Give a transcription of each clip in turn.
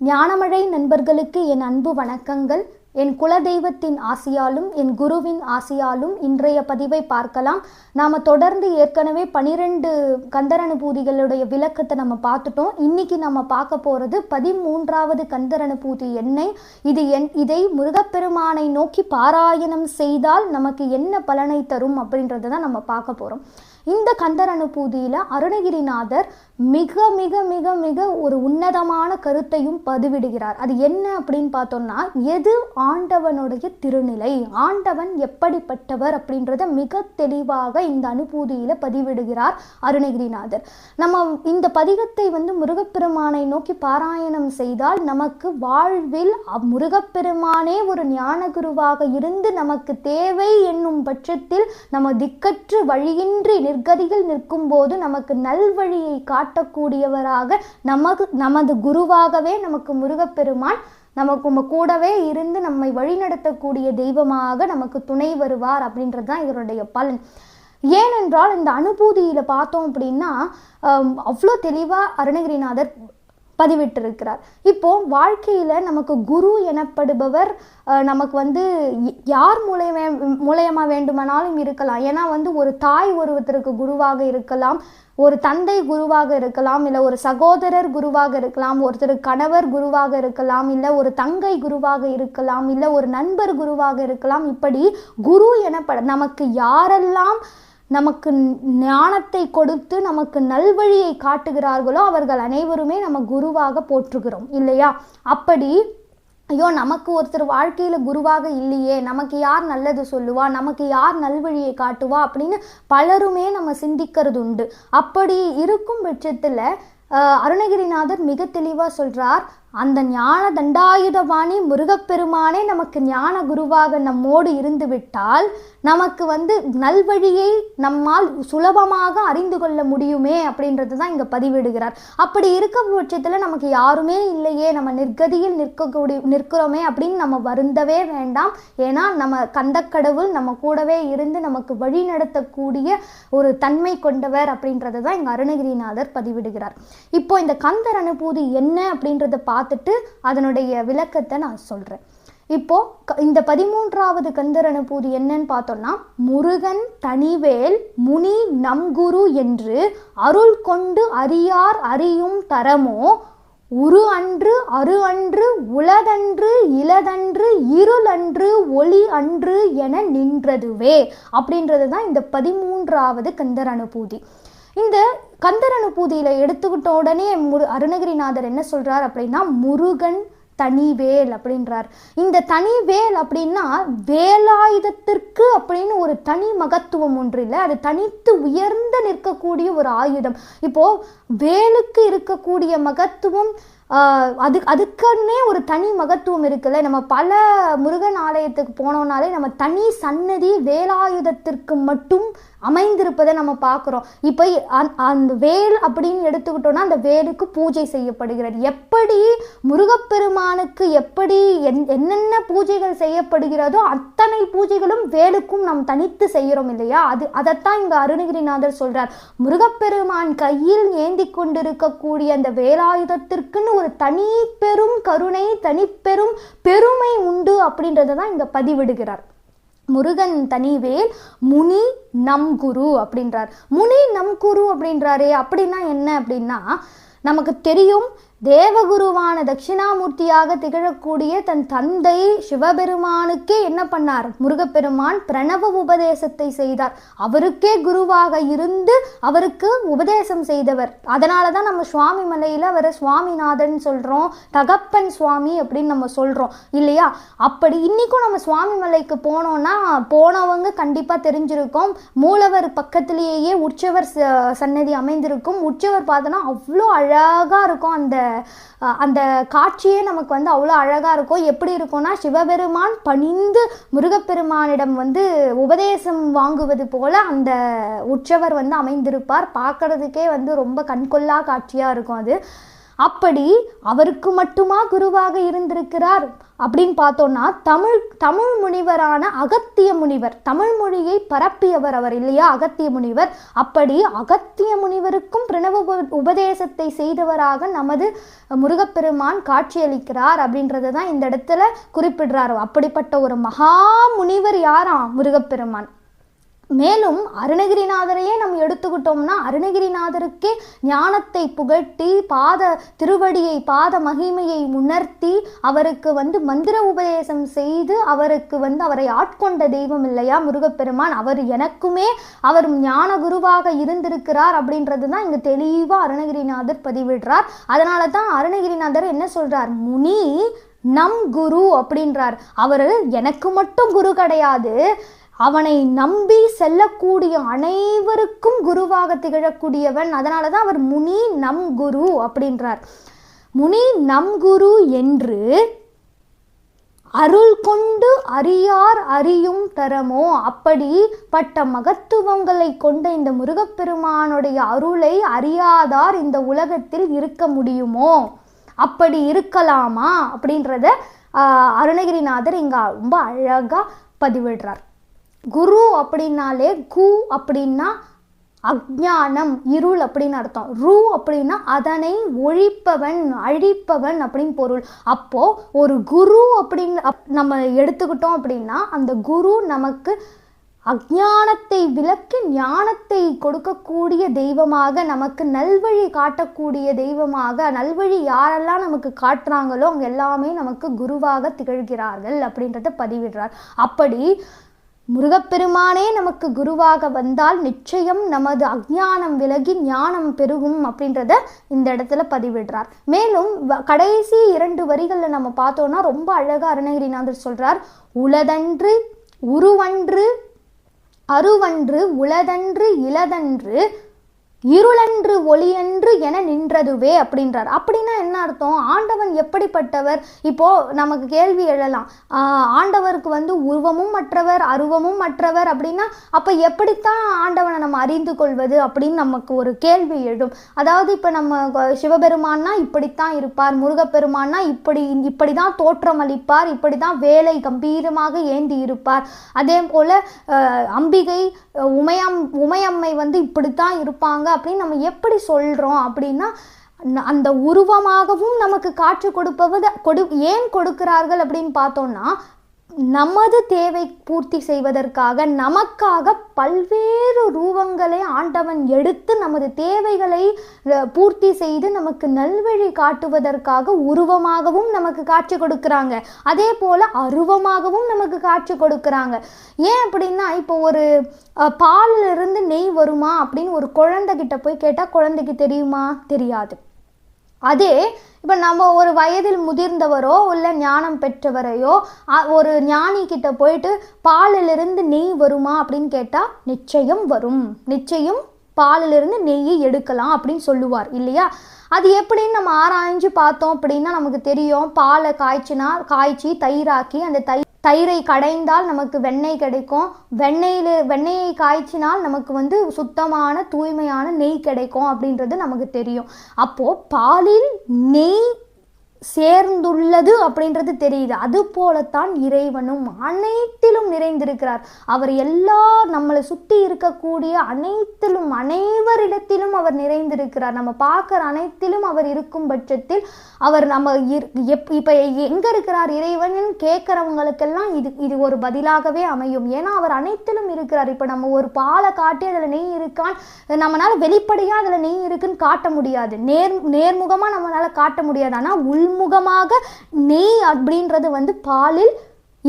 ஞானமழை நண்பர்களுக்கு என் அன்பு வணக்கங்கள். என் குலதெய்வத்தின் ஆசியாலும் என் குருவின் ஆசியாலும் இன்றைய பதிவை பார்க்கலாம். நாம் தொடர்ந்து ஏற்கனவே பனிரெண்டு கந்தரனுபூதிகளுடைய விளக்கத்தை நம்ம பார்த்துட்டோம். இன்னைக்கு நம்ம பார்க்க போகிறது பதிமூன்றாவது கந்தர் அனுபூதி எண்ணெய் இது என் இதை முருகப்பெருமானை நோக்கி பாராயணம் செய்தால் நமக்கு என்ன பலனை தரும் அப்படின்றத தான் நம்ம பார்க்க போகிறோம் இந்த கந்தர் அனுபூதியில் அருணகிரிநாதர் மிக மிக மிக மிக ஒரு உன்னதமான கருத்தையும் பதிவிடுகிறார். அது என்ன அப்படின்னு பார்த்தோம்னா எது ஆண்டவனுடைய திருநிலை. ஆண்டவன் எப்படிப்பட்டவர் அப்படின்றத மிக தெளிவாக இந்த அனுபூதியில் பதிவிடுகிறார் அருணகிரிநாதர். நம்ம இந்த பதிகத்தை வந்து முருகப்பெருமானை நோக்கி பாராயணம் செய்தால் நமக்கு வாழ்வில் அப் முருகப்பெருமானே ஒரு ஞான குருவாக இருந்து நமக்கு தேவை என்னும் பட்சத்தில் நம்ம திக்கற்று வழியின்றி நிர்கதியில் நிற்கும் போது நமக்கு நல்வழியை காட்டக்கூடியவராக நமக்கு நமது குருவாகவே நமக்கு முருகப்பெருமான் நமக்கு நம்ம கூடவே இருந்து நம்மை வழிநடத்தக்கூடிய தெய்வமாக நமக்கு துணை வருவார் அப்படின்றது தான் இதனுடைய பலன். ஏனென்றால் இந்த அனுபூதியில் பார்த்தோம் அப்படின்னா அவ்வளோ தெளிவாக அருணகிரிநாதர் பதிவிட்டிருக்கிறார். இப்போ வாழ்க்கையில் நமக்கு குரு எனப்படுபவர் நமக்கு வந்து யார் மூலயமே மூலயமா வேண்டுமானாலும் இருக்கலாம். ஏன்னா வந்து ஒரு தாய் ஒருவத்திற்கு குருவாக இருக்கலாம் ஒரு தந்தை குருவாக இருக்கலாம் இல்லை ஒரு சகோதரர் குருவாக இருக்கலாம் ஒருத்தர் கணவர் குருவாக இருக்கலாம் இல்லை ஒரு தங்கை குருவாக இருக்கலாம் இல்லை ஒரு நண்பர் குருவாக இருக்கலாம். இப்படி குரு எனப்பட நமக்கு யாரெல்லாம் நமக்கு ஞானத்தை கொடுத்து நமக்கு நல்வழியை காட்டுகிறார்களோ அவர்கள் அனைவருமே நம்ம குருவாக போற்றுகிறோம் இல்லையா? அப்படி ஐயோ நமக்கு ஒருத்தர் வாழ்க்கையில் குருவாக இல்லையே நமக்கு யார் நல்லது சொல்லுவா நமக்கு யார் நல்வழியை காட்டுவா அப்படின்னு பலருமே நம்ம சிந்திக்கிறது உண்டு அப்படி இருக்கும் பட்சத்தில் அருணகிரிநாதர் மிக தெளிவாக சொல்றார் அந்த ஞான தண்டாயுதபாணி முருகப்பெருமானே நமக்கு ஞான குருவாக நம்மோடு இருந்துவிட்டால் நமக்கு வந்து நல்வழியை நம்மால் சுலபமாக அறிந்து கொள்ள முடியுமே அப்படின்றது தான் இங்கே பதிவிடுகிறார். அப்படி இருக்க பட்சத்தில் நமக்கு யாருமே இல்லையே நம்ம நிர்கதியில் நிற்கக்கூடிய நிற்கிறோமே அப்படின்னு நம்ம வருந்தவே வேண்டாம். ஏன்னா நம்ம கந்தக்கடவுள் நம்ம கூடவே இருந்து நமக்கு வழி நடத்தக்கூடிய ஒரு தன்மை கொண்டவர் அப்படின்றது தான் இங்கே அருணகிரிநாதர் பதிவிடுகிறார். இப்போ இந்த கந்தர் அனுபூதி என்ன அப்படின்றத பார்த்து பார்த்துட்டு அதனுடைய விளக்கத்தை நான் சொல்கிறேன் இப்போ இந்த பதிமூன்றாவது கந்தர் அனுபூதி என்னன்னு பார்த்தோம்னா முருகன் தனிவேல் முனி நம்குரு என்று அருள் கொண்டு அறியார் அறியும் தரமோ உரு அன்று அரு அன்று உலதன்று இலதன்று இருளன்று ஒளி அன்று என நின்றதுவே அப்படின்றது தான் இந்த பதிமூன்றாவது கந்தர் அனுபூதி இந்த கந்தரனு பூதியில எடுத்துக்கிட்ட உடனே முரு அருணகிரிநாதர் என்ன சொல்றார் அப்படின்னா முருகன் தனிவேல் அப்படின்றார். இந்த தனிவேல் அப்படின்னா வேலாயுதத்திற்கு அப்படின்னு ஒரு தனி மகத்துவம் ஒன்று இல்லை அது தனித்து உயர்ந்து நிற்கக்கூடிய ஒரு ஆயுதம். இப்போ வேலுக்கு இருக்கக்கூடிய மகத்துவம் அது அதுக்குன்னே ஒரு தனி மகத்துவம் இருக்குல்ல. நம்ம பல முருகன் ஆலயத்துக்கு போனோம்னாலே நம்ம தனி சன்னதி வேலாயுதத்திற்கு மட்டும் அமைந்திருப்பதை நம்ம பார்க்குறோம். இப்போ அந்த- அந்த வேல் அப்படின்னு எடுத்துக்கிட்டோன்னா அந்த வேலுக்கு பூஜை செய்யப்படுகிறது. எப்படி முருகப்பெருமானுக்கு எப்படி என்- என்னென்ன பூஜைகள் செய்யப்படுகிறதோ அத்தனை பூஜைகளும் வேலுக்கும் நாம் தனித்து செய்கிறோம் இல்லையா? அது அதைத்தான் இங்கே அருணகிரிநாதர் சொல்கிறார் முருகப்பெருமான் கையில் ஏந்தி கொண்டிருக்கக்கூடிய அந்த வேலாயுதத்திற்குன்னு ஒரு தனி பெரும் கருணை தனிப்பெரும் பெருமை உண்டு அப்படின்றத தான் இங்கே பதிவிடுகிறார். முருகன் தனிவேல் முனி நம் குரு அப்படின்றார். முனி நம் குரு அப்படின்றாரே அப்படின்னா என்ன அப்படின்னா நமக்கு தெரியும் தேவகுருவான தட்சிணாமூர்த்தியாக திகழக்கூடிய தன் தந்தை சிவபெருமானுக்கே என்ன பண்ணார்? முருகப்பெருமான் பிரணவ உபதேசத்தை செய்தார். அவருக்கே குருவாக இருந்து அவருக்கு உபதேசம் செய்தவர். அதனால தான் நம்ம சுவாமி மலையில் அவரை சுவாமிநாதன் சொல்கிறோம் தகப்பன் சுவாமி அப்படின்னு நம்ம சொல்கிறோம் இல்லையா? அப்படி இன்றைக்கும் நம்ம சுவாமி மலைக்கு போனோம்னா போனவங்க கண்டிப்பாக தெரிஞ்சிருக்கோம். மூலவர் பக்கத்திலேயே உற்சவர் ச- சன்னதி அமைந்திருக்கும். உற்சவர் பார்த்தோன்னா அவ்வளோ அழகாக இருக்கும் அந்த அந்த காட்சியே நமக்கு வந்து அவ்வளோ அழகாக இருக்கும். எப்படி இருக்கும்னா சிவபெருமான் பணிந்து முருகப்பெருமானிடம் வந்து உபதேசம் வாங்குவது போல அந்த உற்சவர் வந்து அமைந்திருப்பார். பார்க்குறதுக்கே வந்து ரொம்ப கண்கொள்ளா காட்சியாக இருக்கும் அது. அப்படி அவருக்கு மட்டுமா குருவாக இருந்திருக்கிறார். அப்படின்னு பார்த்தோன்னா தமிழ் தமிழ் முனிவரான அகத்திய முனிவர் தமிழ் மொழியை பரப்பியவர் அவர் இல்லையா? அகத்திய முனிவர். அப்படி அகத்திய முனிவருக்கும் பிரணவ உப- உபதேசத்தை செய்தவராக நமது முருகப்பெருமான் காட்சியளிக்கிறார் அப்படின்றத தான் இந்த இடத்துல குறிப்பிடுறார். அப்படிப்பட்ட ஒரு மகா முனிவர் யாராம் முருகப்பெருமான். மேலும் அருணகிரிநாதரையே நம்ம எடுத்துக்கிட்டோம்னா அருணகிரிநாதருக்கே ஞானத்தை புகட்டி பாத திருவடியை பாத மகிமையை உணர்த்தி அவருக்கு வந்து மந்திர உபதேசம் செய்து அவருக்கு வந்து அவரை ஆட்கொண்ட தெய்வம் இல்லையா? முருகப்பெருமான் அவர் எனக்குமே அவர் ஞான குருவாக இருந்திருக்கிறார் அப்படின்றது தான் இங்கே தெளிவாக அருணகிரிநாதர் பதிவிடுறார். அதனால தான் அருணகிரிநாதர் என்ன சொல்றார்? முனி நம் குரு அப்படின்றார். அவர் எனக்கு மட்டும் குரு கிடையாது. அவனை நம்பி செல்லக்கூடிய அனைவருக்கும் குருவாக திகழக்கூடியவன். அதனால தான் அவர் முனி நம் குரு அப்படின்றார். முனி நம் குரு என்று அருள் கொண்டு அறியார் அறியும் தரமோ? அப்படிப்பட்ட மகத்துவங்களை கொண்ட இந்த முருகப்பெருமானுடைய அருளை அறியாதார் இந்த உலகத்தில் இருக்க முடியுமோ? அப்படி இருக்கலாமா? அப்படின்றத அருணகிரிநாதர் இங்க ரொம்ப அழகா பதிவிடுறார். குரு அப்படின்னாலே கு அப்படின்னா அக்ஞானம் இருள் அப்படின்னு அர்த்தம். ரூ அப்படின்னா அதனை ஒழிப்பவன் அழிப்பவன் அப்படின்னு பொருள். அப்போ ஒரு குரு அப்படின்னு அப்- நம்ம எடுத்துக்கிட்டோம் அப்படின்னா அந்த குரு நமக்கு அஜ்ஞானத்தை விலக்கி ஞானத்தை கொடுக்கக்கூடிய தெய்வமாக நமக்கு நல்வழி காட்டக்கூடிய தெய்வமாக நல்வழி யாரெல்லாம் நமக்கு காட்டுறாங்களோ அவங்க எல்லாமே நமக்கு குருவாக திகழ்கிறார்கள் அப்படின்றத பதிவிடுறார். அப்படி முருகப்பெருமானே நமக்கு குருவாக வந்தால் நிச்சயம் நமது அஜ்ஞானம் விலகி ஞானம் பெருகும் அப்படின்றத இந்த இடத்துல பதிவிடுறார். மேலும் வ- கடைசி இரண்டு வரிகளில் நம்ம பார்த்தோம்னா ரொம்ப அழகாக அருணகிரிநாதர் சொல்றார். உளதன்று உருவன்று அருவன்று உளதன்று இளதன்று இருளன்று ஒளியன்று என நின்றதுவே அப்படின்றார். அப்படின்னா என்ன அர்த்தம்? ஆண்டவன் எப்படிப்பட்டவர்? இப்போ நமக்கு கேள்வி எழலாம். ஆண்டவருக்கு வந்து உருவமும் மற்றவர் அருவமும் மற்றவர் அப்படின்னா அப்போ எப்படித்தான் ஆண்டவனை நம்ம அறிந்து கொள்வது அப்படின்னு நமக்கு ஒரு கேள்வி எழும். அதாவது இப்போ நம்ம சிவபெருமான்னா இப்படித்தான் இருப்பார் முருகப்பெருமான்னா இப்படி இப்படி தான் தோற்றம் அளிப்பார் இப்படிதான் வேலை கம்பீரமாக ஏந்தி இருப்பார். அதே போல் அம்பிகை உமையம் உமையம்மை வந்து இப்படித்தான் இருப்பாங்க. அப்படின்னு நம்ம எப்படி சொல்றோம் அப்படின்னா அந்த உருவமாகவும் நமக்கு காட்சி கொடுப்பது கொடு ஏன் கொடுக்கிறார்கள் அப்படின்னு பார்த்தோம்னா நமது தேவை பூர்த்தி செய்வதற்காக நமக்காக பல்வேறு ரூபங்களை ஆண்டவன் எடுத்து நமது தேவைகளை பூர்த்தி செய்து நமக்கு நல்வழி காட்டுவதற்காக உருவமாகவும் நமக்கு காட்சி கொடுக்குறாங்க. அதே போல அருவமாகவும் நமக்கு காட்சி கொடுக்குறாங்க. ஏன் அப்படின்னா இப்போ ஒரு பாலிலிருந்து இருந்து நெய் வருமா அப்படின்னு ஒரு குழந்தைகிட்ட போய் கேட்டால் குழந்தைக்கு தெரியுமா? தெரியாது. அதே இப்போ நம்ம ஒரு வயதில் முதிர்ந்தவரோ இல்லை ஞானம் பெற்றவரையோ ஒரு ஞானி கிட்ட போயிட்டு பாலிலிருந்து நெய் வருமா அப்படின்னு கேட்டால் நிச்சயம் வரும். நிச்சயம் பாலிலிருந்து நெய்யை எடுக்கலாம் அப்படின்னு சொல்லுவார் இல்லையா? அது எப்படின்னு நம்ம ஆராய்ஞ்சு பார்த்தோம் அப்படின்னா நமக்கு தெரியும். பாலை காய்ச்சினா காய்ச்சி தயிராக்கி அந்த தயிர் தயிரை கடைந்தால் நமக்கு வெண்ணெய் கிடைக்கும். வெண்ணெயில் வெண்ணெயை காய்ச்சினால் நமக்கு வந்து சுத்தமான தூய்மையான நெய் கிடைக்கும் அப்படின்றது நமக்கு தெரியும். அப்போது பாலில் நெய் சேர்ந்துள்ளது அப்படின்றது தெரியுது. அது போலத்தான் இறைவனும் அனைத்திலும் நிறைந்திருக்கிறார். அவர் எல்லா நம்மளை சுற்றி இருக்கக்கூடிய அனைத்திலும் அனைவரிடத்திலும் அவர் நிறைந்திருக்கிறார். நம்ம பார்க்குற அனைத்திலும் அவர் இருக்கும் பட்சத்தில் அவர் நம்ம எப் இப்போ எங்கே இருக்கிறார் இறைவன் கேட்குறவங்களுக்கெல்லாம் இது இது ஒரு பதிலாகவே அமையும். ஏன்னா அவர் அனைத்திலும் இருக்கிறார். இப்போ நம்ம ஒரு பாலை காட்டி அதில் நெய் இருக்கான் நம்மளால் வெளிப்படையாக அதில் நெய் இருக்குன்னு காட்ட முடியாது. நேர் நேர்முகமாக நம்மளால் காட்ட முடியாது. ஆனால் உள்முகமாக நெய் அப்படின்றது வந்து பாலில்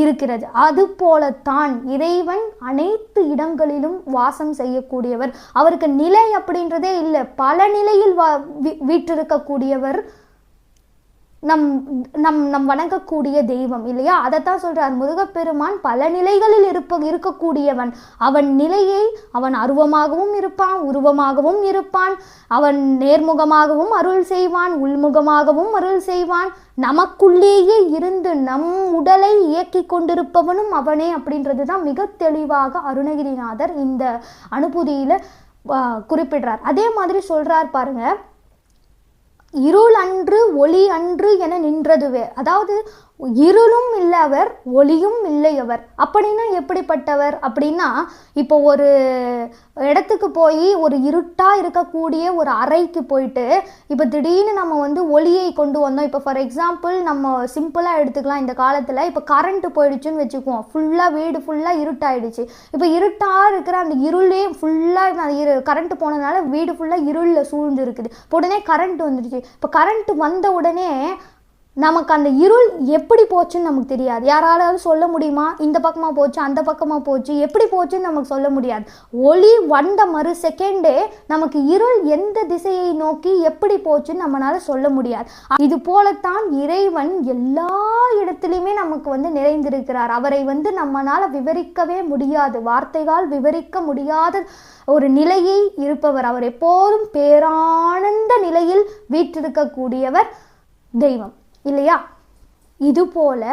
இருக்கிறது. அது போலத்தான் இறைவன் அனைத்து இடங்களிலும் வாசம் செய்யக்கூடியவர். அவருக்கு நிலை அப்படின்றதே இல்லை. பல நிலையில் வா வீற்றிருக்கக்கூடியவர் நம் நம் நம் வணங்கக்கூடிய தெய்வம் இல்லையா? அதைத்தான் சொல்றார் முருகப்பெருமான் பல நிலைகளில் இருப்ப இருக்கக்கூடியவன். அவன் நிலையை அவன் அருவமாகவும் இருப்பான் உருவமாகவும் இருப்பான். அவன் நேர்முகமாகவும் அருள் செய்வான் உள்முகமாகவும் அருள் செய்வான். நமக்குள்ளேயே இருந்து நம் உடலை இயக்கி கொண்டிருப்பவனும் அவனே அப்படின்றது தான் மிக தெளிவாக அருணகிரிநாதர் இந்த அனுபூதியில குறிப்பிடுறார். அதே மாதிரி சொல்றார் பாருங்க இருள் அன்று ஒளி அன்று என நின்றதுவே. அதாவது இருளும் இல்லவர் ஒளியும் இல்லையவர் அப்படின்னா எப்படிப்பட்டவர்? அப்படின்னா இப்போ ஒரு இடத்துக்கு போய் ஒரு இருட்டாக இருக்கக்கூடிய ஒரு அறைக்கு போயிட்டு இப்போ திடீர்னு நம்ம வந்து ஒளியை கொண்டு வந்தோம். இப்போ ஃபார் எக்ஸாம்பிள் நம்ம சிம்பிளாக எடுத்துக்கலாம். இந்த காலத்தில் இப்போ கரண்ட்டு போயிடுச்சுன்னு வச்சுக்குவோம். ஃபுல்லாக வீடு ஃபுல்லாக இருட்டாயிடுச்சு. இப்போ இருட்டாக இருக்கிற அந்த இருளே ஃபுல்லாக இரு கரண்ட்டு போனதுனால வீடு ஃபுல்லாக இருளில் சூழ்ந்து இருக்குது இப்போ உடனே கரண்ட் வந்துடுச்சு இப்போ கரண்ட் வந்த உடனே நமக்கு அந்த இருள் எப்படி போச்சுன்னு நமக்கு தெரியாது. யாராலும் சொல்ல முடியுமா? இந்த பக்கமாக போச்சு அந்த பக்கமாக போச்சு எப்படி போச்சுன்னு நமக்கு சொல்ல முடியாது. ஒளி வந்த மறு செகண்டே நமக்கு இருள் எந்த திசையை நோக்கி எப்படி போச்சுன்னு நம்மளால சொல்ல முடியாது. இது போலத்தான் இறைவன் எல்லா இடத்துலையுமே நமக்கு வந்து நிறைந்திருக்கிறார். அவரை வந்து நம்மளால விவரிக்கவே முடியாது. வார்த்தைகளால் விவரிக்க முடியாத ஒரு நிலையை இருப்பவர். அவர் எப்போதும் பேரானந்த நிலையில் வீற்றிருக்கக்கூடியவர் தெய்வம். இல்லையா? இதுபோல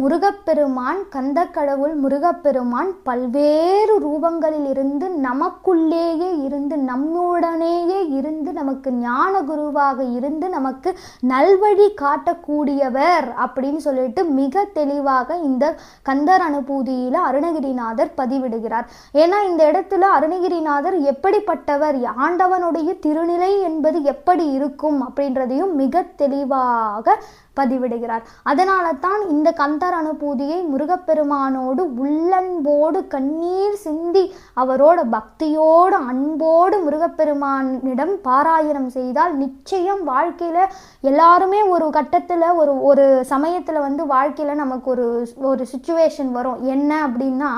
முருகப்பெருமான் கந்தக்கடவுள் முருகப்பெருமான் பல்வேறு ரூபங்களில் இருந்து நமக்குள்ளேயே இருந்து நம்முடனேயே இருந்து நமக்கு ஞான குருவாக இருந்து நமக்கு நல்வழி காட்டக்கூடியவர் அப்படின்னு சொல்லிட்டு மிக தெளிவாக இந்த கந்தர் அனுபூதியில் அருணகிரிநாதர் பதிவிடுகிறார். ஏன்னா இந்த இடத்துல அருணகிரிநாதர் எப்படிப்பட்டவர்? ஆண்டவனுடைய திருநிலை என்பது எப்படி இருக்கும் அப்படின்றதையும் மிக தெளிவாக பதிவிடுகிறார். அதனால தான் இந்த கந்தர் அனுபூதியை முருகப்பெருமானோடு உள்ளன்போடு கண்ணீர் சிந்தி அவரோட பக்தியோடு அன்போடு முருகப்பெருமானிடம் பாராயணம் செய்தால் நிச்சயம் வாழ்க்கையில் எல்லாருமே ஒரு கட்டத்தில் ஒரு ஒரு சமயத்தில் வந்து வாழ்க்கையில் நமக்கு ஒரு ஒரு சுச்சுவேஷன் வரும். என்ன அப்படின்னா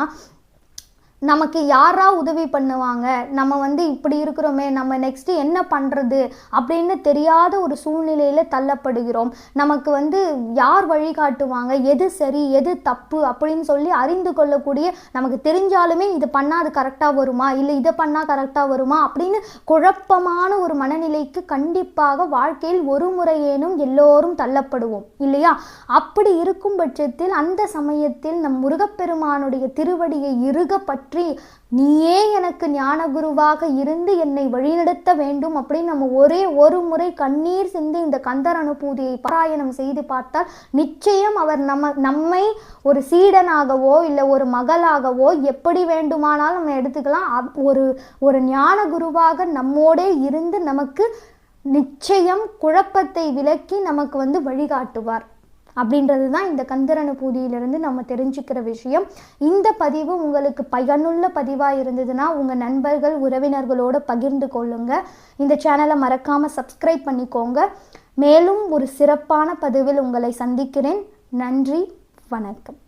நமக்கு யாரா உதவி பண்ணுவாங்க? நம்ம வந்து இப்படி இருக்கிறோமே நம்ம நெக்ஸ்ட்டு என்ன பண்ணுறது அப்படின்னு தெரியாத ஒரு சூழ்நிலையில் தள்ளப்படுகிறோம். நமக்கு வந்து யார் வழிகாட்டுவாங்க எது சரி எது தப்பு அப்படின்னு சொல்லி அறிந்து கொள்ளக்கூடிய நமக்கு தெரிஞ்சாலுமே இது பண்ணால் அது கரெக்டாக வருமா? இல்லை இதை பண்ணால் கரெக்டாக வருமா? அப்படின்னு குழப்பமான ஒரு மனநிலைக்கு கண்டிப்பாக வாழ்க்கையில் ஒரு முறையேனும் எல்லோரும் தள்ளப்படுவோம். இல்லையா? அப்படி இருக்கும் பட்சத்தில் அந்த சமயத்தில் நம் முருகப்பெருமானுடைய திருவடியை இறுகப்பட்டு பற்றி நீயே எனக்கு ஞான குருவாக இருந்து என்னை வழிநடத்த வேண்டும் அப்படின்னு நம்ம ஒரே ஒரு முறை கண்ணீர் சிந்தி இந்த கந்தர் அனுபூதியை பாராயணம் செய்து பார்த்தால் நிச்சயம் அவர் நம்ம நம்மை ஒரு சீடனாகவோ இல்லை ஒரு மகளாகவோ எப்படி வேண்டுமானாலும் நம்ம எடுத்துக்கலாம். அப்- ஒரு ஒரு ஞான குருவாக நம்மோடே இருந்து நமக்கு நிச்சயம் குழப்பத்தை விலக்கி நமக்கு வந்து வழிகாட்டுவார். அப்படின்றது தான் இந்த கந்தரனு பூதியிலிருந்து நம்ம தெரிஞ்சுக்கிற விஷயம். இந்த பதிவு உங்களுக்கு பயனுள்ள பதிவாக இருந்ததுன்னா உங்கள் நண்பர்கள் உறவினர்களோடு பகிர்ந்து கொள்ளுங்கள் இந்த சேனலை மறக்காமல் சப்ஸ்கிரைப் பண்ணிக்கோங்க. மேலும் ஒரு சிறப்பான பதிவில் உங்களை சந்திக்கிறேன். நன்றி வணக்கம்.